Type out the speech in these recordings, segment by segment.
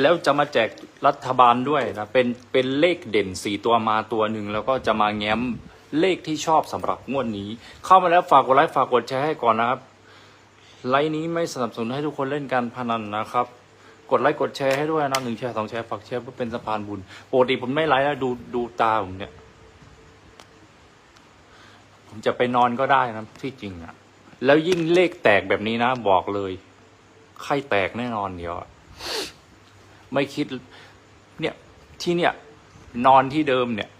แล้วจะมาแจกรัฐบาลด้วยนะเป็นเป็นเลขเด่นสี่ตัวมาตัวหนึ่งแล้วก็จะมาแง้มเลขที่ชอบสำหรับงวดนี้ เข้ามาแล้วฝากกดไลค์ฝากกดแชร์ให้ก่อนนะครับไลฟ์นี้ไม่สนับสนุนให้ทุกคนเล่นการพนันนะครับ กดไลค์กดแชร์ให้ด้วยนะหนึ่งแชร์สองแชร์ฝากแชร์เพื่อเป็นสะพานบุญปกติผมไม่ไลฟ์นะดูดูตาผมเนี่ยผมจะไปนอนก็ได้นะที่จริงอะแล้วยิ่งเลขแตกแบบนี้นะ บอกเลย ไข้แตกแน่นอนเดี๋ยว ไม่คิดเนี่ยที่เนี่ยนอนที่เดิมเนี่ย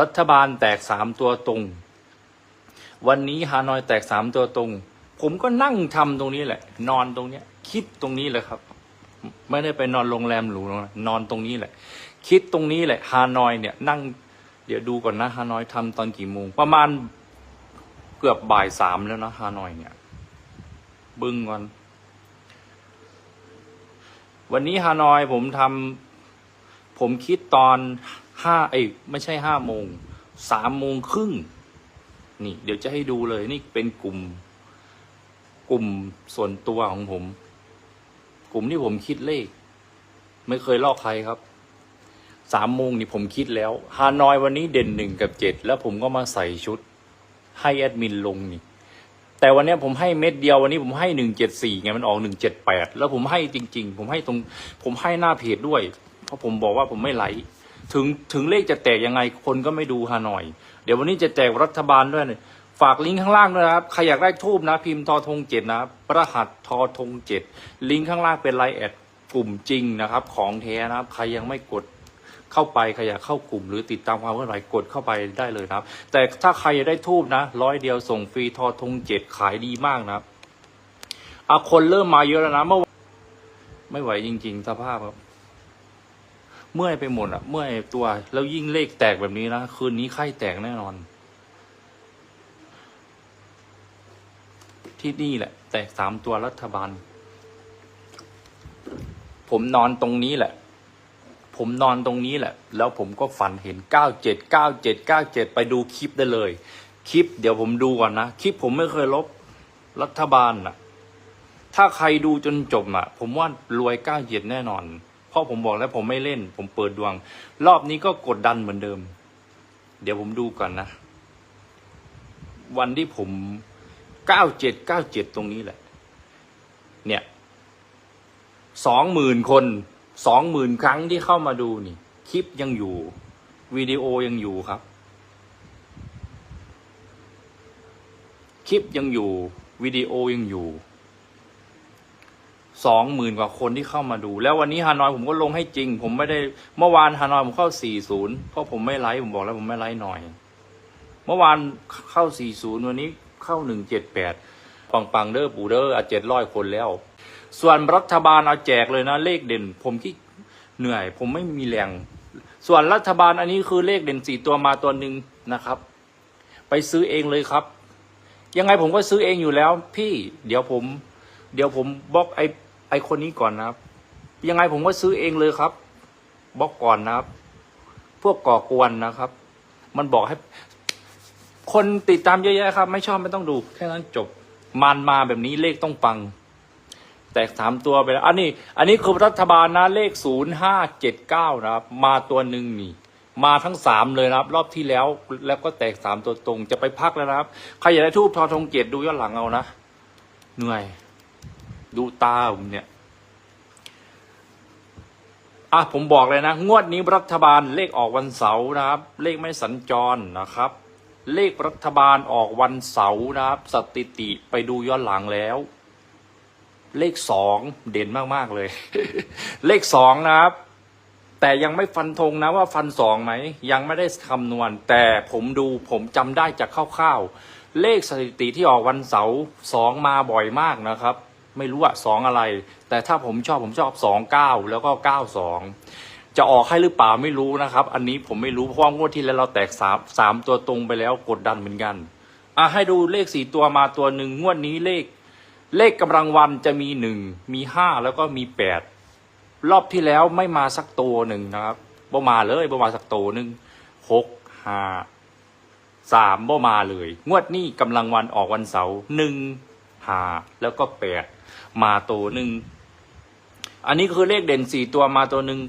รัฐบาลแตกสามตัวตรง วันนี้ฮานอยแตกสามตัวตรง ผมก็นั่งทำตรงนี้แหละ นอนตรงเนี้ย คิดตรงนี้เลยครับ ไม่ได้ไปนอนโรงแรมหรูนะนอนตรงนี้แหละ คิดตรงนี้แหละฮานอยเนี่ย นั่ง เดี๋ยวดูก่อนนะฮานอยทำตอนกี่โมง ประมาณเกือบบ่ายสามแล้วนะฮานอยเนี่ย บึ้งก่อน วันนี้ฮานอยผมทำผมคิดตอนห้าเอ้ยไม่ใช่ห้าโมงสามโมงครึ่งนี่ เดี๋ยวจะให้ดูเลย นี่เป็นกลุ่ม กลุ่มส่วนตัวของผม กลุ่มที่ผมคิดเลข ไม่เคยลอกใครครับสามโมงนี่ผมคิดแล้วฮานอยวันนี้เด่นหนึ่งกับเจ็ดแล้วผมก็มาใส่ชุด ให้แอดมินลงนี่ แต่วันนี้ผมให้เม็ดเดียววันนี้ผมให้หนึ่งเจ็ดสี่ไงมันออกหนึ่งเจ็ดแปดแล้วผมให้จริง ๆ ผมให้ตรง ผมให้หน้าเพจด้วย เพราะผมบอกว่าผมไม่ไหลถึงถึงเลขจะแตกยังไงคนก็ไม่ดูฮานอย เดี๋ยววันนี้จะแจกรัฐบาลด้วยเลยฝากลิงก์ข้างล่างด้วยนะครับใครอยากได้ทูบนะ พิมพ์ทอทงเจ็ดนะครับรหัสทอทงเจ็ดลิงก์ข้างล่างเป็นไลน์แอดกลุ่มจริงนะครับ ของแท้นะครับ ใครยังไม่กด เข้าไปใครอยากเข้ากลุ่ม หรือติดตามความเคลื่อนไหวกดเข้าไปได้เลยนะครับ แต่ถ้าใครอยากได้ทูบนะร้อยเดียวส่งฟรีทอทงเจ็ดขายดีมากนะครับอาคนเริ่มมาเยอะแล้วนะเมื่อไม่ไหวจริง ๆ สภาพครับเมื่อยไปหมดอะเมื่อยตัว แล้วยิ่งเลขแตกแบบนี้นะ คืนนี้ไข้แตกแน่นอน ที่นี่แหละ แตกสามตัวรัฐบาล ผมนอนตรงนี้แหละ ผมนอนตรงนี้แหละ แล้วผมก็ฝันเห็นเก้าเจ็ดเก้าเจ็ดเก้าเจ็ดไปดูคลิปได้เลย คลิปเดี๋ยวผมดูก่อนนะ คลิปผมไม่เคยลบรัฐบาลน่ะถ้าใครดูจนจบอะ ผมว่ารวยเก้าเจ็ดแน่นอน เพราะผมบอกแล้วผมไม่เล่น ผมเปิดดวง รอบนี้ก็กดดันเหมือนเดิม เดี๋ยวผมดูก่อนนะ วันที่ผมเก้าเจ็ดเก้าเจ็ดตรงนี้แหละ เนี่ยสองหมื่นคน สองหมื่นครั้งที่เข้ามาดูนี่ คลิปยังอยู่วิดีโอยังอยู่ครับ คลิปยังอยู่วิดีโอยังอยู่สองหมื่นกว่าคนที่เข้ามาดู แล้ววันนี้ฮานอยผมก็ลงให้จริง ผมไม่ได้เมื่อวานฮานอยผมเข้าสี่ศูนย์เพราะผมไม่ไลฟ์ผมบอกแล้วผมไม่ไลฟ์หน่อย เมื่อวานเข้าสี่ศูนย์วันนี้เข้าหนึ่งเจ็ดแปดปังปังเด้อปูเด้ออะเจ็ดร้อยคนแล้ว ส่วนรัฐบาลเอาแจกเลยนะเลขเด่น ผมที่เหนื่อย ผมไม่มีแรง ส่วนรัฐบาลอันนี้คือเลขเด่นสี่ตัวมาตัวหนึ่งนะครับ ไปซื้อเองเลยครับ ยังไงผมก็ซื้อเองอยู่แล้ว พี่เดี๋ยวผม เดี๋ยวผมบล็อกไอไอคนนี้ก่อนนะครับ ยังไงผมก็ซื้อเองเลยครับบล็อกก่อนนะครับ พวกก่อกวนนะครับ มันบอกให้คนติดตามเยอะแยะครับ ไม่ชอบไม่ต้องดู แค่นั้นจบมันมาแบบนี้เลขต้องปัง แตกสามตัวไปแล้วอันนี้ อันนี้คือรัฐบาลนะเลขศูนย์ห้าเจ็ดเก้านะครับ มาตัวหนึ่งนี่ มาทั้งสามเลยนะครับ รอบที่แล้วแล้วก็แตกสามตัวตรงจะไปพักแล้วนะครับใครอยากได้ทูบทอทงเกียรติดูย้อนหลังเอานะเหนื่อย ดูตาผมเนี่ยอะผมบอกเลยนะ งวดนี้รัฐบาลเลขออกวันเสาร์นะครับ เลขไม่สัญจรนะครับ เลขรัฐบาลออกวันเสาร์นะครับ สถิติไปดูย้อนหลังแล้ว เลขสองเด่นมากๆเลย เลขสองนะครับ แต่ยังไม่ฟันธงนะว่าฟันสองไหมยังไม่ได้คำนวณ แต่ผมดูผมจำได้จากคร่าวๆเลขสถิติที่ออกวันเสาร์สองมาบ่อยมากนะครับ ไม่รู้อะสองอะไร แต่ถ้าผมชอบผมชอบสองเก้าแล้วก็เก้าสองจะออกให้หรือเปล่าไม่รู้นะครับ อันนี้ผมไม่รู้เพราะว่างวดที่แล้วเราแตกสามสามตัวตรงไปแล้วกดดันเหมือนกันอะให้ดูเลขสี่ตัวมาตัวหนึ่งงวดนี้เลข เลขกำลังวันจะมีหนึ่งมีห้าแล้วก็มีแปดรอบที่แล้วไม่มาสักตัวหนึ่งนะครับบ่มาเลยบ่มาสักตัวหนึ่งหกห้าสามบ่มาเลย งวดนี้กำลังวันออกวันเสาร์หนึ่งห้าแล้วก็แปดมาตัวหนึ่งอันนี้คือเลขเด่นสี่ตัวมาตัวหนึ่ง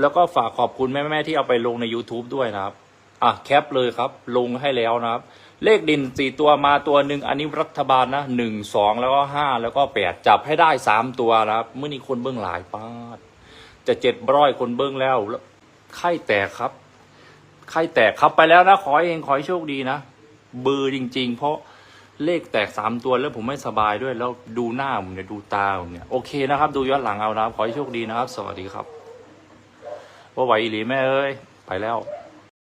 แล้วก็ฝากขอบคุณแม่ ๆ ที่เอาไปลงใน YouTube ด้วยนะครับ อะแคปเลยครับ ลงให้แล้วนะครับ เลขด่นสี่ตัวมาตัวหนึ่งอันนี้รัฐบาลนะหนึ่งสองแล้วก็ห้าแล้วก็แปดจับให้ได้สามตัวนะครับเมื่อนี้คนเบื้องหลายป้าด จะเจ็ดร้อยคนเบื้องแล้วแล้วไข้แตกครับไข้แตกครับไปแล้วนะขอเองขอให้โชคดีนะเบอร์จริง ๆ เพราะเลขแตกสามตัวแล้วผมไม่สบายด้วย แล้วดูหน้าผมเนี่ยดูตาผมเนี่ยโอเคนะครับ ดูย้อนหลังเอานะครับขอให้โชคดีนะครับ สวัสดีครับว่าไหวอีหลีแม่เอ้ยไปแล้ว